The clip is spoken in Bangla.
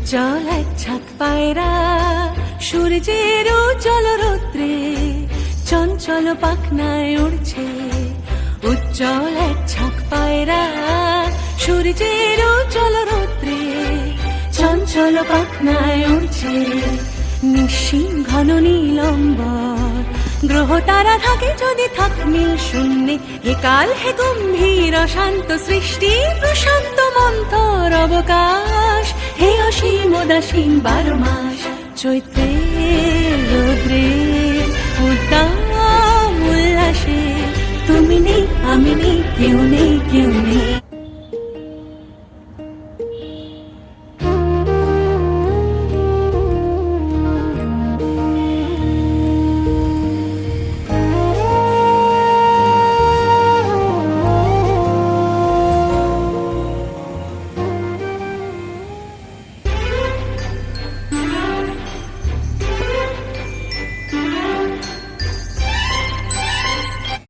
উজ্জ্বল এক ছাক পায়রা, সূর্যের উজ্জ্বল রৌদ্রে চঞ্চল পাখনায় উড়ছে। উজ্জ্বল এক ছাক পায়রা, সূর্যের উজ্জ্বল রৌদ্রে চঞ্চল পাখনায় উড়ছে। নিশ্চিন ঘন নীলম্বর, গ্রহ তারা থাকে যদি থাক নীল শূন্যে। হে কাল হে গম্ভীর অশান্ত সৃষ্টি, প্রশান্ত মন্থর অবকাশ। অসীম উদাসীন বারো মাস চৈত্রে রোদ্রে উদ্দাম উল্লাসে তুমি নেই আমি নেই কেউ নেই।